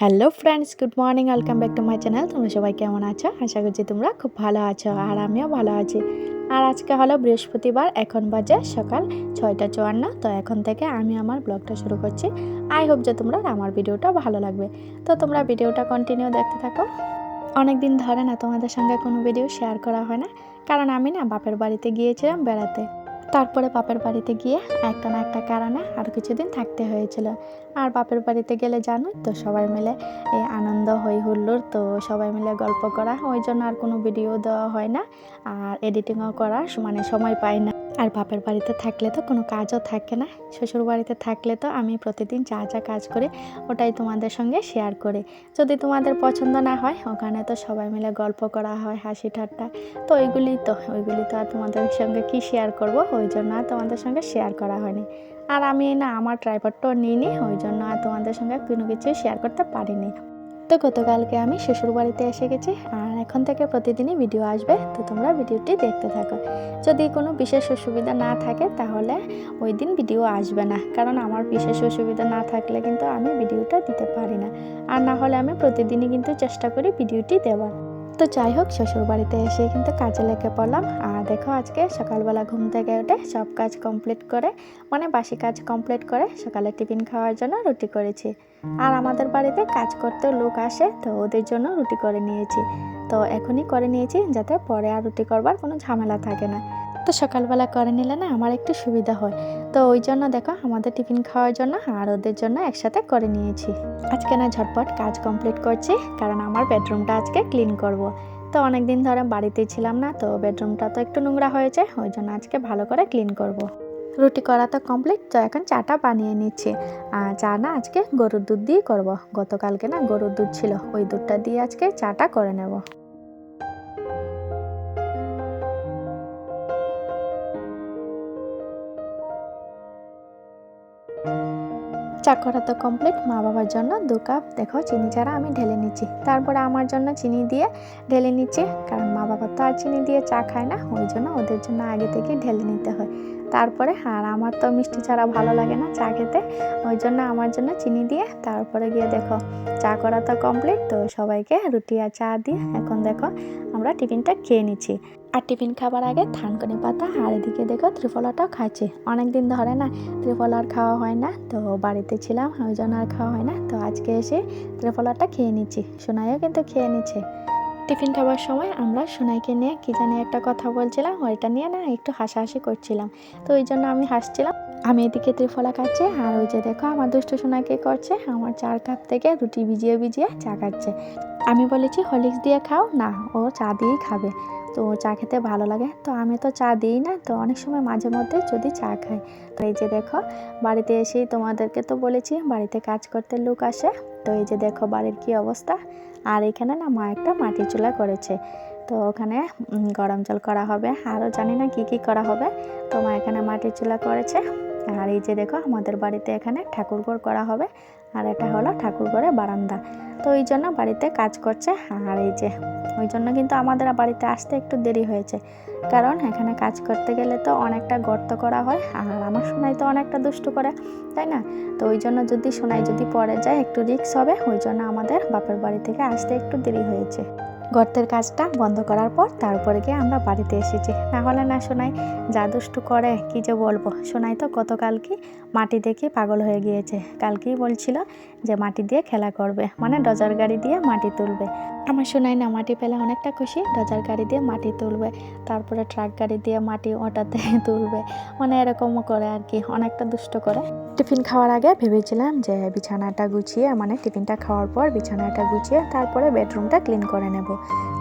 Hello friends good morning welcome back to my channel তোমরা সবাই কেমন আছো? আশা করছি তোমরা খুব ভালো আছো আর আমিও ভালো আছি। আর আজকে হলো বৃহস্পতিবার, এখন বাজে সকাল ছয়টা চুয়ান্ন। তো এখন থেকে আমি আমার ব্লগটা শুরু করছি। আই হোপ যে তোমরা আমার ভিডিওটা ভালো লাগবে। তো তোমরা ভিডিওটা কন্টিনিউ দেখতে থাকো। অনেক দিন ধরে না তোমাদের সঙ্গে কোনো ভিডিও শেয়ার করা হয় না। কারণ আমি না বাপের বাড়িতে গিয়েছিলাম বেড়াতে। তারপরে বাপের বাড়িতে গিয়ে একটা না একটা কারণে আর কিছুদিন থাকতে হয়েছিল। আর বাপের বাড়িতে গেলে জানো তো, সবাই মিলে এই আনন্দ হই হুল্লোর তো সবাই মিলে গল্প করা, ওই জন্য আর কোনো ভিডিও দেওয়া হয় না। আর এডিটিংও করার মানে সময় পাই না। আর বাপের বাড়িতে থাকলে তো কোনো কাজও থাকে না। শ্বশুর বাড়িতে থাকলে তো আমি প্রতিদিন যা যা কাজ করি, ওটাই তোমাদের সঙ্গে শেয়ার করি। যদি তোমাদের পছন্দ না হয়, ওখানে তো সবাই মিলে গল্প করা হয়, হাসি ঠাট্টা। তো ওইগুলি তো ওইগুলি তো আর তোমাদের সঙ্গে কি শেয়ার করব? ওই জন্য আর তোমাদের সঙ্গে শেয়ার করা হয়নি। আর আমি না, আমার ট্রাইপডটাও নিইনি, ওই জন্য আর তোমাদের সঙ্গে কোনো কিছু শেয়ার করতে পারিনি। তো গতকালকে আমি শ্বশুর বাড়িতে এসে গেছি আর এখন থেকে প্রতিদিনই ভিডিও আসবে, তো তোমরা ভিডিওটি দেখতে থাকো। যদি কোনো বিশেষ অসুবিধা না থাকে তাহলে ওই দিন ভিডিও আসবে না, কারণ আমার বিশেষ অসুবিধা না থাকলে কিন্তু আমি ভিডিওটা দিতে পারি না। আর না হলে আমি প্রতিদিনই কিন্তু চেষ্টা করি ভিডিওটি দেওয়ার। তো যাই হোক, শ্বশুর বাড়িতে এসে কিন্তু কাজে লেগে পড়লাম। আর দেখো আজকে সকালবেলা ঘুম থেকে উঠে সব কাজ কমপ্লিট করে মানে বাসি কাজ কমপ্লিট করে সকালে টিফিন খাওয়ার জন্য রুটি করেছি। আর আমাদের বাড়িতে কাজ করতে লোক আসে, তো ওদের জন্য রুটি করে নিয়েছি। তো এখনই করে নিয়েছি যাতে পরে আর রুটি করবার কোনো ঝামেলা থাকে না। তো সকালবেলা করে নিলে না আমার একটু সুবিধা হয় তো ওই জন্য দেখো আমাদের টিফিন খাওয়ার জন্য আর ওদের জন্য একসাথে করে নিয়েছি আজকে না ঝটপট কাজ কমপ্লিট করছি, কারণ আমার বেডরুমটা আজকে ক্লিন করব। তো অনেক দিন ধরে বাড়িতেই ছিলাম না, তো বেডরুমটা তো একটু নোংরা হয়েছে, ওই জন্য আজকে ভালো করে ক্লিন করব। রুটি করা তো কমপ্লিট, তো এখন চাটা বানিয়ে নিচ্ছি চা না আজকে গরুর দুধ দিয়ে করব। গতকালকে না গরুর দুধ ছিল, ওই দুধটা দিয়ে আজকে চাটা করে নেব চা করা তো কমপ্লিট মা বাবার জন্য দু কাপ, দেখো চিনি ছাড়া আমি ঢেলে নিচ্ছি। তারপরে আমার জন্য চিনি দিয়ে ঢেলে নিচ্ছি, কারণ মা বাবা তো আর চিনি দিয়ে চা খায় না, ওই জন্য ওদের জন্য আগে থেকে ঢেলে নিতে হয়। তারপরে, আর আমার তো মিষ্টি ছাড়া ভালো লাগে না চা খেতে, ওই জন্য আমার জন্য চিনি দিয়ে তারপরে গিয়ে দেখো চা করা তো কমপ্লিট তো সবাইকে রুটি আর চা দিয়ে এখন দেখো আমরা টিফিনটা খেয়ে নিচ্ছি। আর টিফিন খাবার আগে থানকুনি পাতা, আর এদিকে দেখো ত্রিফলাটাও খাচ্ছে। অনেক দিন ধরে না ত্রিফল আর খাওয়া হয় না, তো বাড়িতে ছিলাম, ওই জন্য আর খাওয়া হয় না। তো আজকে এসে ত্রিফলাটা খেয়ে নিচ্ছি, সোনাইও কিন্তু খেয়ে নিচ্ছে। টিফিন খাবার সময় আমরা সোনাইকে নিয়ে কী জানি একটা কথা বলছিলাম, ওইটা নিয়ে না একটু হাসাহাসি করছিলাম। তো ওই জন্য আমি হাসছিলাম। আমি এদিকে ত্রিফলা খাচ্ছি, আর ওই যে দেখো আমার দুষ্ট সোনাকে করছে, আমার চার কাপ থেকে রুটি ভিজিয়ে ভিজিয়ে চা খাচ্ছে। আমি বলেছি হলিক্স দিয়ে খাও, না, ও চা দিয়েই খাবে। তো চা খেতে ভালো লাগে। তো আমি তো চা দিই না, তো অনেক সময় মাঝে মধ্যে যদি চা খাই। তো এই যে দেখো, বাড়িতে এসেই তোমাদেরকে তো বলেছি, বাড়িতে কাজ করতে লোক আসে। তো এই যে দেখো বাড়ির কি অবস্থা। আর এখানে না মা একটা মাটির চুলা করেছে। তো ওখানে গরম জল করা হবে। আরও জানি না কি কি করা হবে। তো মা এখানে মাটির চুলা করেছে। আর এই যে দেখো, আমাদের বাড়িতে এখানে ঠাকুরঘর করা হবে। আর এটা হলো ঠাকুরঘরের বারান্দা। তো ওই জন্য বাড়িতে কাজ করছে আর এই যে, ওই জন্য কিন্তু আমাদের বাড়িতে আসতে একটু দেরি হয়েছে। কারণ এখানে কাজ করতে গেলে তো অনেকটা গর্ত করা হয় আর আমার সোনাই তো অনেকটা দুষ্টু করে, তাই না? তো ওই জন্য যদি সোনাই যদি পড়ে যায় একটু রিক্স হবে, ওই জন্য আমাদের বাপের বাড়ি থেকে আসতে একটু দেরি হয়েছে। গর্তের কাজটা বন্ধ করার পর তারপরে গিয়ে আমরা বাড়িতে এসেছি। না হলে না শোনাই যা দুষ্টু করে, কি যে বলব? শোনাই তো গতকালকে মাটি দেখে পাগল হয়ে গিয়েছে। কালকেই বলছিল যে মাটি দিয়ে খেলা করবে। মানে ডজার গাড়ি দিয়ে মাটি তুলবে। আমার শোনাই না মাটি পেলে অনেকটা খুশি। ডজার গাড়ি দিয়ে মাটি তুলবে। তারপরে ট্রাক গাড়ি দিয়ে মাটি ওটাতে তুলবে। মানে এরকমও করে আর কি। অনেকটা দুষ্ট করে। টিফিন খাওয়ার আগে ভেবেছিলাম যে বিছানাটা গুছিয়ে মানে টিফিনটা খাওয়ার পর বিছানাটা গুছিয়ে তারপরে বেডরুমটা ক্লিন করে নেব।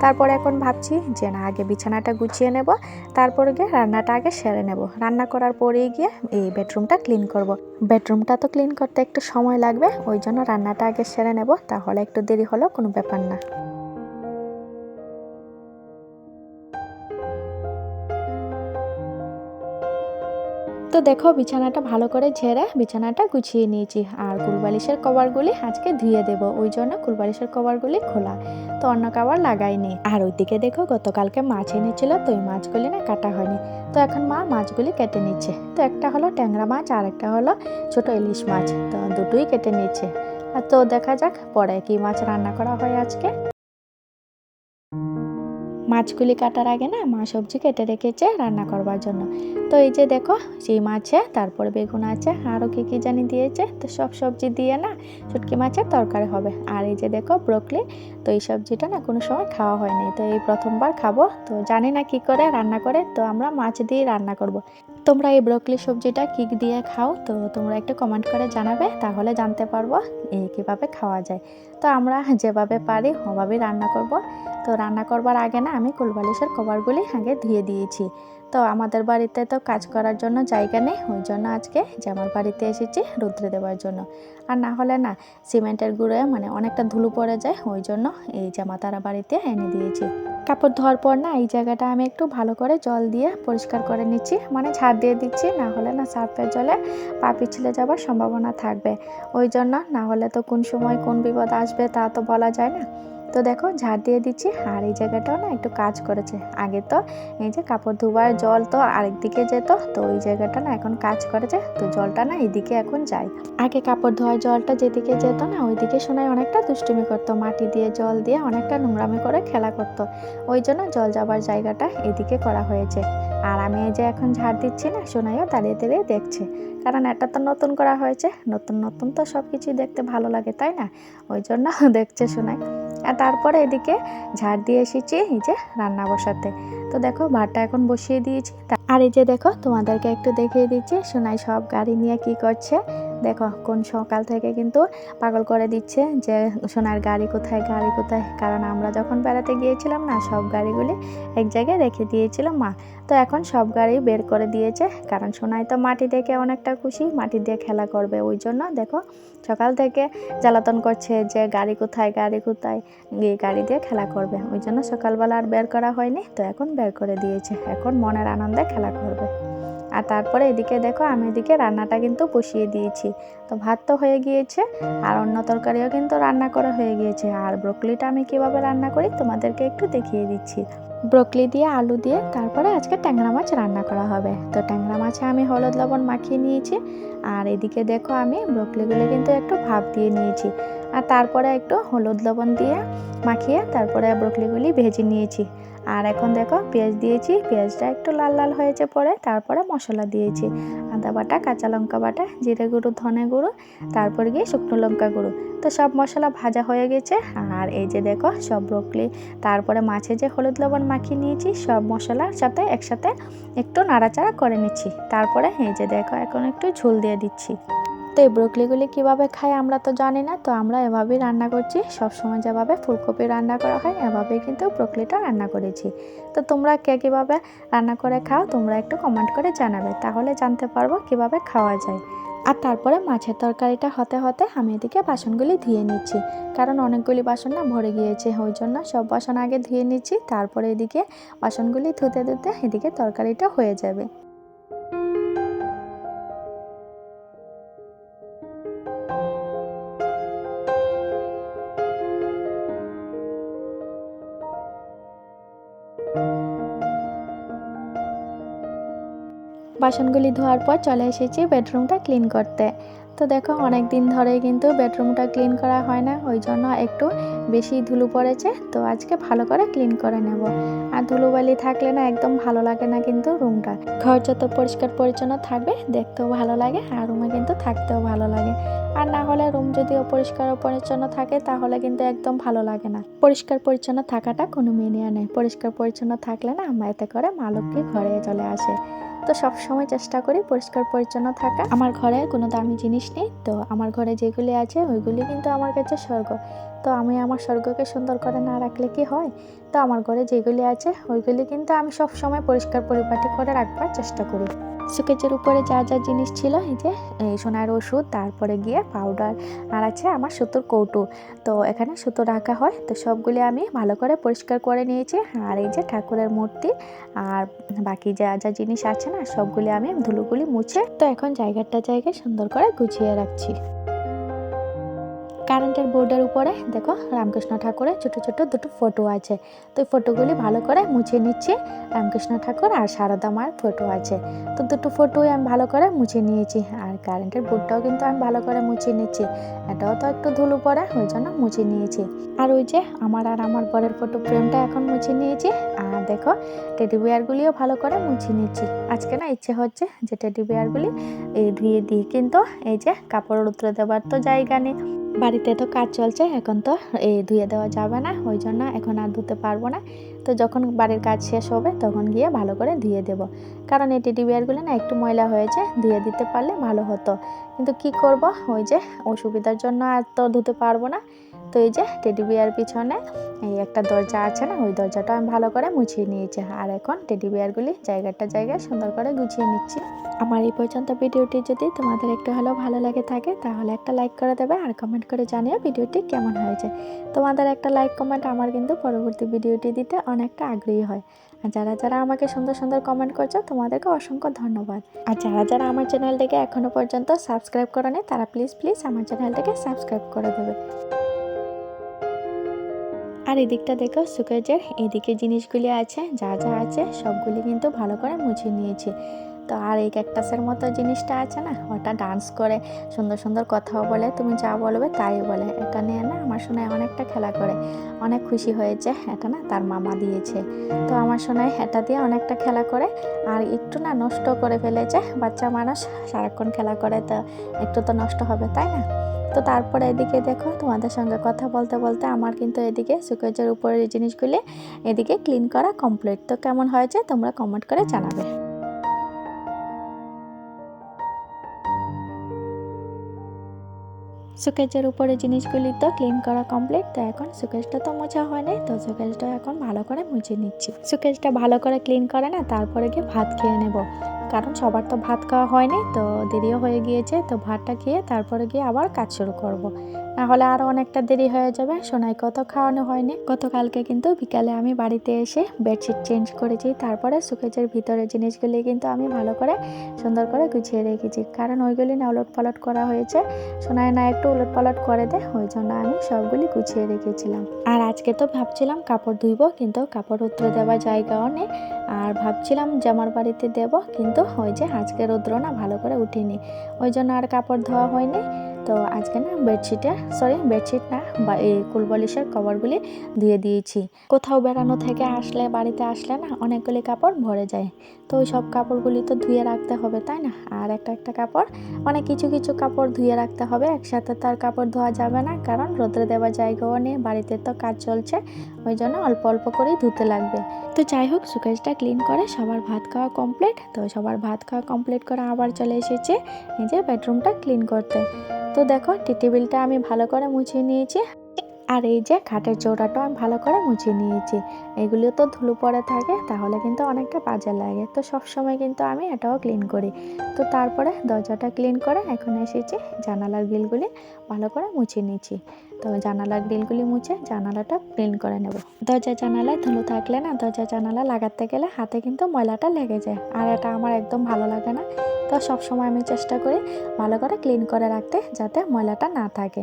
তারপরে এখন ভাবছি যে না, আগে বিছানাটা গুছিয়ে নেব। তারপরে গিয়ে রান্নাটা আগে সেরে নেব। রান্না করার পরেই গিয়ে এই বেডরুমটা ক্লিন করব। বেডরুমটা তো ক্লিন করতে একটু সময় লাগবে, ওই জন্য রান্নাটা আগে সেরে নেব, তাহলে একটু দেরি হলেও কোনো ব্যাপার না। তো দেখো বিছানাটা ভালো করে ঝেড়ে বিছানাটা গুছিয়ে নিয়েছি। আর কুলবালিশের কভারগুলি আজকে ধুয়ে দেব। ওই জন্য কুলবালিশের কভারগুলি খোলা। তো অন্য কভার লাগাইনি। আর ওইদিকে দেখো গতকালকে মাছ এনেছিল, তো ওই মাছগুলি না কাটা হয়নি। তো এখন মা মাছগুলি কেটে নিচ্ছে। তো একটা হলো ট্যাংরা মাছ, আর একটা হলো ছোট ইলিশ মাছ। তো দুটোই কেটে নিচ্ছে। আর তো দেখা যাক পরে কি মাছ রান্না করা হয় আজকে। মাছগুলি কাটার আগে না মা সবজি কেটে রেখেছে রান্না করবার জন্য। তো এই যে দেখো শিম আছে তারপরে বেগুন আছে আরও কী কী জানি দিয়েছে, তো সব সবজি দিয়ে না শুটকি মাছের তরকারি হবে। আর এই যে দেখো, ব্রোকলি, তো এই সবজিটা না কোনো সময় খাওয়া হয়নি। তো এই প্রথমবার খাব, তো জানি না কি করে রান্না করে, তো আমরা মাছ দিয়ে রান্না করব। তোমরা এই ব্রোকলি সবজিটা কী দিয়ে খাও, তো তোমরা একটু কমেন্ট করে জানাবে, তাহলে জানতে পারব এই কীভাবে খাওয়া যায়। তো আমরা যেভাবে পারি, ওভাবেই রান্না করব। তো রান্না করবার আগে না আমি কুলবালিশের কভারগুলি আগে ধুয়ে দিয়েছি। তো আমাদের বাড়িতে তো কাজ করার জন্য জায়গা নেই, ওই জন্য আজকে জামার বাড়িতে এসেছি রুদ্রে দেওয়ার জন্য। আর না হলে না সিমেন্টের গুঁড়ে মানে অনেকটা ধুলো পড়ে যায়, ওই জন্য এই জামা তারা বাড়িতে এনে দিয়েছি। কাপড় ধোয়ার পর না এই জায়গাটা আমি একটু ভালো করে জল দিয়ে পরিষ্কার করে নিচ্ছি মানে ঝাড় দিয়ে দিচ্ছি, না হলে না সার্ফের জলে পা পিছলে যাবার সম্ভাবনা থাকবে। ওই জন্য না হলে তো কোন সময় কোন বিপদ আসবে তা তো বলা যায় না। তো দেখো ঝাড় দিয়ে দিচ্ছি আর এই জায়গাটাও না একটু কাজ করেছে। আগে তো এই যে কাপড় ধোবার জল তো আরেক দিকে যেত, তো ওই জায়গাটা না এখন কাজ করেছে, তো জলটা না এদিকে এখন যায়। আগে কাপড় ধোয়ার জলটা যেদিকে যেত না ওইদিকে শোনায় অনেকটা দুষ্টুমি করতো, মাটি দিয়ে জল দিয়ে অনেকটা নোংরামি করে খেলা করতো। ওই জন্য জল যাবার জায়গাটা এদিকে করা হয়েছে। আর আমি এই যে এখন ঝাড় দিচ্ছি না, সোনাইও দাঁড়িয়ে দাঁড়িয়ে দেখছে। কারণ এটা তো নতুন করা হয়েছে, নতুন নতুন তো সব কিছুই দেখতে ভালো লাগে, তাই না? ওই জন্য দেখছে শোনায় আর তারপরে এদিকে ঝাড় দিয়ে এসেছি এই যে রান্না বসাতে। তো দেখো ভাতটা এখন বসিয়ে দিয়েছি। আর এই যে দেখো তোমাদেরকে একটু দেখিয়ে দিচ্ছি, সোনাই সব গাড়ি নিয়ে কি করছে। দেখো, কোন সকাল থেকে কিন্তু পাগল করে দিচ্ছে যে, সোনার গাড়ি কোথায় গাড়ি কোথায়? কারণ আমরা যখন বেড়াতে গিয়েছিলাম না, সব গাড়িগুলি এক জায়গায় রেখে দিয়েছিল মা। তো এখন সব গাড়ি বের করে দিয়েছে। কারণ সোনাই তো মাটি দেখে অনেকটা খুশি, মাটি দিয়ে খেলা করবে। ওই জন্য দেখো, সকাল থেকে জ্বালাতন করছে যে, গাড়ি কোথায় গাড়ি কোথায়? গিয়ে গাড়ি দিয়ে খেলা করবে। ওই জন্য সকালবেলা আর বের করা হয়নি। তো এখন বের করে দিয়েছে। এখন মনের আনন্দে খেলা করবে। আর তারপরে এদিকে দেখো আমি এদিকে রান্নাটা কিন্তু বসিয়ে দিয়েছি। তো ভাত তো হয়ে গিয়েছে আর অন্য তরকারিও কিন্তু রান্না করা হয়ে গিয়েছে। আর ব্রোকলিটা আমি কীভাবে রান্না করি তোমাদেরকে একটু দেখিয়ে দিচ্ছি। ব্রোকলি দিয়ে আলু দিয়ে তারপরে আজকে ট্যাংরা মাছ রান্না করা হবে। তো ট্যাংরা মাছে আমি হলুদ লবণ মাখিয়ে নিয়েছি। আর এদিকে দেখো আমি ব্রোকলিগুলো কিন্তু একটু ভাপ দিয়ে নিয়েছি। আর তারপরে একটু হলুদ লবণ দিয়ে মাখিয়ে তারপরে ব্রোকলিগুলি ভেজে নিয়েছি। আর এখন দেখো পেঁয়াজ দিয়েছি, পেঁয়াজটা একটু লাল লাল হয়েছে পরে, তারপরে মশলা দিয়েছি। আদা বাটা, কাঁচা লঙ্কা বাটা, জিরে গুঁড়ো, ধনে গুঁড়ো, তারপর গিয়ে শুকনো লঙ্কা গুঁড়ো। তো সব মশলা ভাজা হয়ে গেছে। আর এই যে দেখো সব ব্রোকলি, তারপরে মাছে যে হলুদ লবণ মাখিয়ে নিয়েছি, সব মশলার সাথে একসাথে একটু নাড়াচাড়া করে নিচ্ছি। তারপরে এই যে দেখো এখন একটু ঝোল দিয়ে দিচ্ছি। তো এই ব্রোকলিগুলি কীভাবে খাই আমরা তো জানি না, তো আমরা এভাবেই রান্না করছি। সবসময় যেভাবে ফুলকপি রান্না করা হয়, এভাবেই কিন্তু ব্রোকলিটা রান্না করেছি। তো তোমরা কে কীভাবে রান্না করে খাও, তোমরা একটু কমেন্ট করে জানাবে, তাহলে জানতে পারব কীভাবে খাওয়া যায়। আর তারপরে মাছের তরকারিটা হতে হতে আমি এদিকে বাসনগুলি ধুয়ে নিচ্ছি, কারণ অনেকগুলি বাসন না ভরে গিয়েছে, ওই জন্য সব বাসন আগে ধুয়ে নিচ্ছি, তারপরে এদিকে বাসনগুলি ধুতে ধুতে এদিকে তরকারিটা হয়ে যাবে। বাসনগুলি ধোয়ার পর চলে এসেছি বেডরুমটা ক্লিন করতে। তো দেখো অনেক দিন ধরে কিন্তু বেডরুমটা ক্লিন করা হয় না, ওই জন্য একটু বেশি ধুলো পড়েছে। তো আজকে ভালো করে ক্লিন করে নেব। আর ধুলোবালি থাকলে না একদম ভালো লাগে না কিন্তু রুমটা। ঘর যত পরিষ্কার পরিচ্ছন্ন থাকবে, দেখতেও ভালো লাগে আর রুমে কিন্তু থাকতেও ভালো লাগে। আর না হলে রুম যদি অপরিষ্কার পরিচ্ছন্ন থাকে, তাহলে কিন্তু একদম ভালো লাগে না। পরিষ্কার পরিচ্ছন্ন থাকাটা কোনো মিনিয়া নেই পরিষ্কার পরিচ্ছন্ন থাকলে না আমরা এতে করে মা লক্ষ্মী ঘরে চলে আসে। তো সব সময় চেষ্টা করি পরিষ্কার পরিচ্ছন্ন থাকা। আমার ঘরে কোনো দামি জিনিস নেই, তো আমার ঘরে যেগুলি আছে ওইগুলি কিন্তু আমার কাছে স্বর্গ। তো আমি আমার স্বর্গকে সুন্দর করে না রাখলে কি হয়? তো আমার ঘরে যেগুলি আছে ওইগুলি কিন্তু আমি সব সময় পরিষ্কার পরিপাটি করে রাখবার চেষ্টা করি। সুকেজের উপরে যা যা জিনিস ছিল, এই যে, এই সোনার ওষুধ, তারপরে গিয়ে পাউডার আর আছে আমার সুতোর কৌটু। তো এখানে সুতো রাখা হয়, তো সবগুলি আমি ভালো করে পরিষ্কার করে নিয়েছি। আর এই যে ঠাকুরের মূর্তি, আর বাকি যা যা জিনিস আছে না, সবগুলি আমি ধুলোগুলি মুছে, তো এখন জায়গাটা জায়গায় সুন্দর করে গুছিয়ে রাখছি। কারেন্টের বোর্ডের উপরে দেখো রামকৃষ্ণ ঠাকুরের ছোট ছোট দুটো ফটো আছে। তো এই ফটোগুলি ভালো করে মুছে নিচ্ছি রামকৃষ্ণ ঠাকুর আর সারদা মায়ের ফটো আছে। তো দুটো ফটোই আমি ভালো করে মুছে নিয়েছি আর কারেন্টের বোর্ডটাও কিন্তু আমি ভালো করে মুছে নিচ্ছি। এটাও তো একটু ধুলো পড়ে, ওই জন্য মুছে নিয়েছি। আর ওই যে আমার আর আমার বরের ফটো ফ্রেমটা এখন মুছে নিয়েছি আর দেখো টেডি বিয়ারগুলিও ভালো করে মুছে নিচ্ছি। আজকে না ইচ্ছে হচ্ছে যে টেডি বিয়ারগুলি এই ধুয়ে দিই, কিন্তু এই যে কাপড় উতরে দেওয়ার তো জায়গা নেই। বাড়িতে তো কাজ চলছে, এখন তো এই ধুয়ে দেওয়া যাবে না, ওই জন্য এখন আর ধুতে পারব না। তো যখন বাড়ির কাজ শেষ হবে, তখন গিয়ে ভালো করে ধুয়ে দেব। কারণ এই টেডি বিয়ারগুলো না একটু ময়লা হয়েছে, ধুয়ে দিতে পারলে ভালো হতো। কিন্তু কি করব? ওই যে অসুবিধার জন্য আর তো ধুতে পারব না। তো এই যে টেডি বিয়ার পিছনে এই একটা দরজা আছে না, ওই দরজাটা আমি ভালো করে মুছিয়ে নিয়েছি। আর এখন টেডি বিয়ারগুলি জায়গাটা জায়গায় সুন্দর করে গুছিয়ে নিচ্ছি। আমার এই পর্যন্ত ভিডিওটি যদি তোমাদের একটু হলেও ভালো লাগে থাকে, তাহলে একটা লাইক করে দেবে আর কমেন্ট করে জানিও ভিডিওটি কেমন হয়েছে। তোমাদের একটা লাইক কমেন্ট আমার কিন্তু পরবর্তী ভিডিওটি দিতে অনেকটা আগ্রহী হয়। আর যারা যারা আমাকে সুন্দর সুন্দর কমেন্ট করছ, তোমাদেরকে অসংখ্য ধন্যবাদ। আর যারা যারা আমার চ্যানেলটাকে এখনও পর্যন্ত সাবস্ক্রাইব করেনি, তারা প্লিজ প্লিজ আমার চ্যানেলটাকে সাবস্ক্রাইব করে দেবে। আর এদিকটা দেখো সুকেজের এদিকে জিনিসগুলি আছে, যা যা আছে, সবগুলি কিন্তু ভালো করে মুছে নিয়েছি। তো আর এই ক্যাকটাসের মতো জিনিসটা আছে না, ওটা ডান্স করে, সুন্দর সুন্দর কথাও বলে, তুমি যা বলবে তাই বলে। এটা নিয়ে না আমার শোনায় অনেকটা খেলা করে, অনেক খুশি হয়েছে, এটা না তার মামা দিয়েছে। তো আমার শোনায় এটা দিয়ে অনেকটা খেলা করে, আর একটু না নষ্ট করে ফেলেছে, বাচ্চা মানুষ সারাক্ষণ খেলা করে, তো একটু তো নষ্ট হবে, তাই না? তো তারপরে এদিকে দেখো, তোমাদের সঙ্গে কথা বলতে বলতে আমার কিন্তু এদিকে সুকেজের উপরের জিনিসগুলি এদিকে ক্লিন করা কমপ্লিট তো কেমন হয়েছে তোমরা কমেন্ট করে জানাবে। সুকেজের উপরে জিনিসগুলি তো ক্লিন করা কমপ্লিট তো এখন সুকেজটা তো মোছা হয় নাই তো সুকেজটা এখন ভালো করে মুছে নিচ্ছি সুকেজটা ভালো করে ক্লিন করে না, তারপরে গিয়ে ভাত খেয়ে নেব কারণ সবার তো ভাত খাওয়া হয়নি, তো দেরিও হয়ে গিয়েছে, তো ভাতটা খেয়ে তারপরে গিয়ে আবার কাজ শুরু করব। না হলে আরও অনেকটা দেরি হয়ে যাবে। সোনাই কত খাওয়ানো হয়নি। গতকালকে কিন্তু বিকালে আমি বাড়িতে এসে বেডশিট চেঞ্জ করেছি। তারপরে সুকেজের ভিতরে জিনিসগুলি কিন্তু আমি ভালো করে সুন্দর করে গুছিয়ে রেখেছি। কারণ ওইগুলি না উলট পালট করা হয়েছে। সোনাই না একটু উলট পালট করে দেয় ওই জন্য আমি সবগুলি গুছিয়ে রেখেছিলাম। আর আজকে তো ভাবছিলাম কাপড় ধুইব, কিন্তু কাপড় উতরে দেওয়ার জায়গাও নেই। আর ভাবছিলাম জামার বাড়িতে দেব, কিন্তু ওই যে আজকে রৌদ্র না ভালো করে উঠিনি। ওই জন্য আর কাপড় ধোয়া হয়নি। তো আজকে না বেডশিটে সরি বেডশিট না, বা এই কুলবলিশের কভারগুলি ধুয়ে দিয়েছি। কোথাও বেড়ানো থেকে আসলে, বাড়িতে আসলে না অনেকগুলি কাপড় ভরে যায়। তো ওই সব কাপড়গুলি তো ধুয়ে রাখতে হবে, তাই না? আর একটা একটা কাপড় মানে কিছু কিছু কাপড় ধুয়ে রাখতে হবে, একসাথে তার কাপড় ধোয়া যাবে না, কারণ রোদ্রে দেওয়ার জায়গাও নেই, বাড়িতে তো কাজ চলছে, ওই জন্য অল্প অল্প করেই ধুতে লাগবে। তো যাই হোক সুকেজটা ক্লিন করে সবার ভাত খাওয়া কমপ্লিট, তো সবার ভাত খাওয়া কমপ্লিট করে আবার চলে এসেছে নিজের বেডরুমটা ক্লিন করতে। তো দেখো টি টেবিলটা আমি ভালো করে মুছিয়ে নিয়েছি। আর এই যে খাটের চৌড়াটাও আমি ভালো করে মুছে নিয়েছি। এগুলো তো ধুলো পড়ে থাকে, তাহলে কিন্তু অনেকটা বাজে লাগে। তো সব সময় কিন্তু আমি এটাও ক্লিন করি। তো তারপরে দরজাটা ক্লিন করে এখন এসেছি, জানালার গ্রিলগুলি ভালো করে মুছে নিয়েছি। তো জানালার গ্রিলগুলি মুছে জানালাটা ক্লিন করে নেব। দরজা জানালায় ধুলো থাকলে না, দরজা জানালা লাগাতে গেলে হাতে কিন্তু ময়লাটা লেগে যায়। আর এটা আমার একদম ভালো লাগে না। তো সব সময় আমি চেষ্টা করি ভালো করে ক্লিন করে রাখতে, যাতে ময়লাটা না থাকে।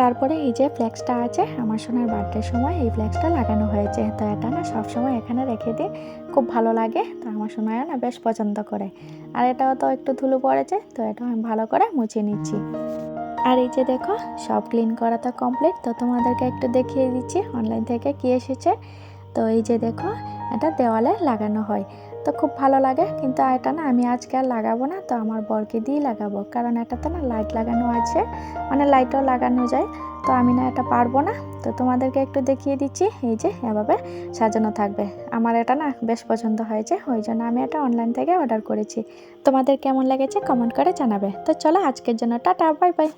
তারপরে এই যে ফ্ল্যাক্সটা আছে, আমার সোনার বার্থডের সময় এই ফ্ল্যাক্সটা লাগানো হয়েছে। তো এটা না সবসময় এখানে রেখে দিই, খুব ভালো লাগে। তো আমার সোনায় না বেশ পছন্দ করে। আর এটাও তো একটু ধুলো পড়েছে, তো এটা আমি ভালো করে মুছে নিচ্ছি। আর এই যে দেখো, সব ক্লিন করা তো কমপ্লিট তো তোমাদেরকে একটু দেখিয়ে দিচ্ছি অনলাইন থেকে কি এসেছে। তো এই যে দেখো, এটা দেওয়ালে লাগানো হয়। তো খুব ভালো লাগে, কিন্তু এটা না আমি আজকে আর লাগাবো না, তো আমার বরকে দিয়েই লাগাবো। কারণ এটাতে না লাইট লাগানো আছে মানে লাইটও লাগানো যায়, তো আমি না এটা পারব না। তো তোমাদেরকে একটু দেখিয়ে দিচ্ছি, এই যে এভাবে সাজানো থাকবে। আমার এটা না বেশ পছন্দ হয়েছে, ওই জন্য আমি এটা অনলাইন থেকে অর্ডার করেছি। তোমাদের কেমন লেগেছে কমেন্ট করে জানাবে। তো চলো আজকের জন্য টাটা বাই বাই